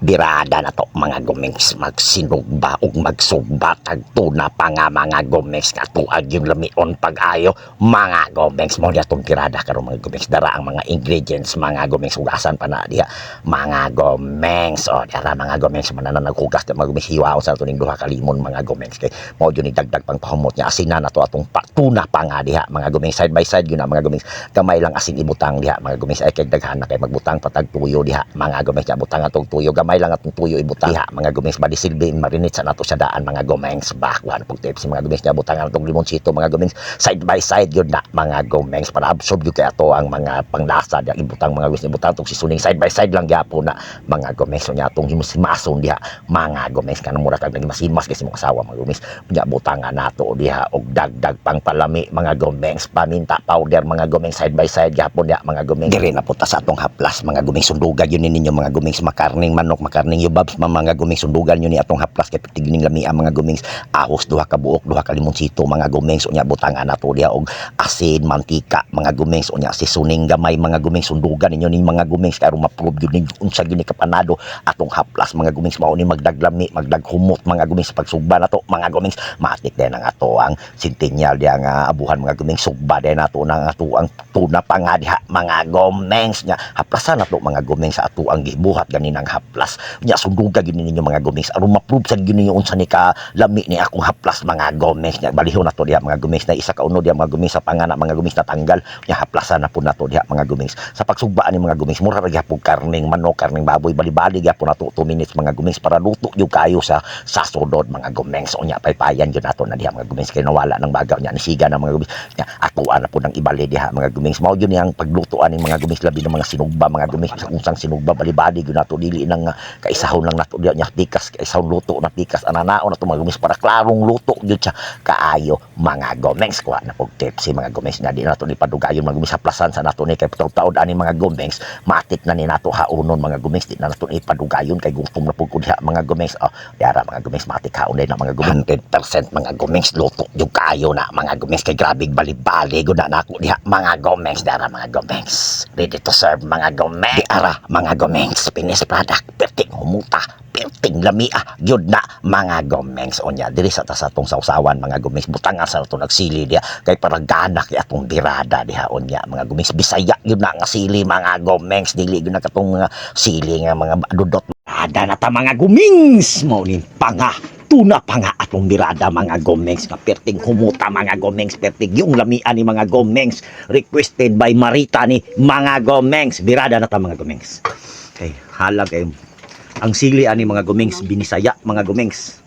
birada na to mga gumings magsinugba ug magsugba tagto na pa nga mga gumings nga tuag yung lamion pag-ayo mga gumings mo niya tong birada karon mga gumings dara ang mga ingredients mga gumings ugasan pa na diha mga gumings o dara mga gumings man na naghugas na mga gumings hiwa sa tuning duha ka limon mga gumings kay mo yun idagdag pang pahumot niya asin na to atong pa, tuna pa nga diha mga gumings side by side yun na mga gumings gamay lang asin ibutang diha mga gumings ay kay daghan na kay magbutang patag tuyo diha mga gumings butang atong tuyo gamay lang atong tuyo ibutang diha mga gumings badi silbiin marinit sa nato sa daan mga gumings bakwan pag tips mga gumings niya butang atong limonsito mga gumings side by side yun na mga gumings para absorb yun kay ato ang mga panglasa diha ibutang mga gumings ibutang atong sisuning side by side lang gyapon na mga gumings so niya atong himusimason diha mga gumings kanang mura kag masimas kasi mga asawa mga gumings nya butangan nato diha og dagdag pang palami mga gumings paminta powder mga gumings side by side gyapon diha mga gumings diri na puta sa atong haplas mga gumings sundugan yun ninyo mga gumings makarning manok makarning yubabs mga gumings sundugan yun ni atong haplas kay tigning lami ang mga gumings ahos duha ka buok duha ka limonsito mga gumings unya butangan nato diha og asin mantika mga gumings unya sisuning gamay mga gumings sundugan ninyo ni mga gumings kay ma-prove yun ni unsa gyud ni kapanado atong haplas mga gumings mao ni magdaglami magdaghumot mga gumings pagsugba nato mga gumings matik din ang ato ang sintinyal diha nga abuhan mga gumings sugba din nato nang ato ang tuna pa nga diha mga gumings nya haplasan nato mga gumings ato ang gibuhat ganinang haplas nya sundugan gyud ninyo mga gumings aron ma-prove sa gyud ninyo unsa ni ka lami ni akong haplas mga gumings nya balihon nato diha mga gumings na isa ka uno diha mga gumings sa pangana mga gumings natanggal nya haplasan na po nato diha mga gumings sa pagsugbaan ni mga gumings mura ra gyapon karning manok karning baboy bali-bali gyapon nato 2 minutes mga gumings para luto yung kayo sa sa sudod mga gumings unya paypayan yun nato na diha mga gumings kay nawala ng bagaw nya ni siga ng mga gumings nya atuan na po ng ibali diha mga gumings mao yun yang paglutoan ng mga gumings labi ng mga sinugba mga gumings sa unsang sinugba bali-bali yun nato dili nang uh, kaisahon lang nato diha nya pikas kaisahon luto na pikas ananao na gumings para klarong luto yun siya kaayo mga gumings kuha na pog tips si mga gumings nga di nato ni padugayon mga gumings sa plasan sa nato ni kay taud ani mga gumings matik na ni nato haunon mga gumings di na nato ni padugayon kay gutom na pug diha mga gumings oh yara mga gumings matik haon na mga gumings 100% mga gumings luto yung kayo na mga gumings kay grabe bali-bali gud na nako diha mga gumings dara mga gumings ready to serve mga gumings di ara mga gumings finished product perting humuta perting lamia. Gyud na mga gumings onya diri sa tas atong sausawan mga gumings butangan sa ato nagsili diha. Kay para ganak atong birada diha. Onya mga gumings bisaya gyud na nga sili mga gumings dili gyud na katong mga sili nga mga dudot. Ada na ta mga gumings mo ni panga. Tuna pa nga atong birada mga gomings nga perting humuta mga gomings perting yung lamian ni mga gomings requested by Marita ni mga gomings birada na ta mga gomings okay halag kayo ang sili ani mga gumings binisaya mga gumings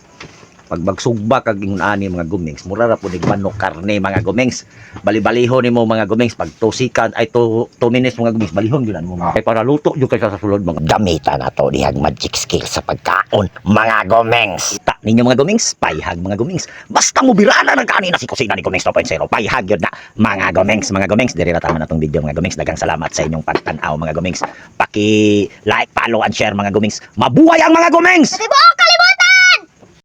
pag magsugba kag ingon ani mga gumings mura ra po ni manok karne mga gumings. Bali-baliho nimo mga gumings. Pag 2 seconds ay 2 minutes mga gumings balihon gyud mo kay para luto jud kay sa sulod mga gamitan nato dihang magic skill sa pagkaon mga gumings. Ta ninyo mga gumings payhag mga gumings. Basta mo birana ng kanina si kusina ni gumings 2.0 payhag yun na mga gumings mga gumings. Diri ra tama na tong video mga gumings. Dagang salamat sa inyong pagtan-aw mga gumings. Paki like follow and share mga gumings. Mabuhay ang mga gumings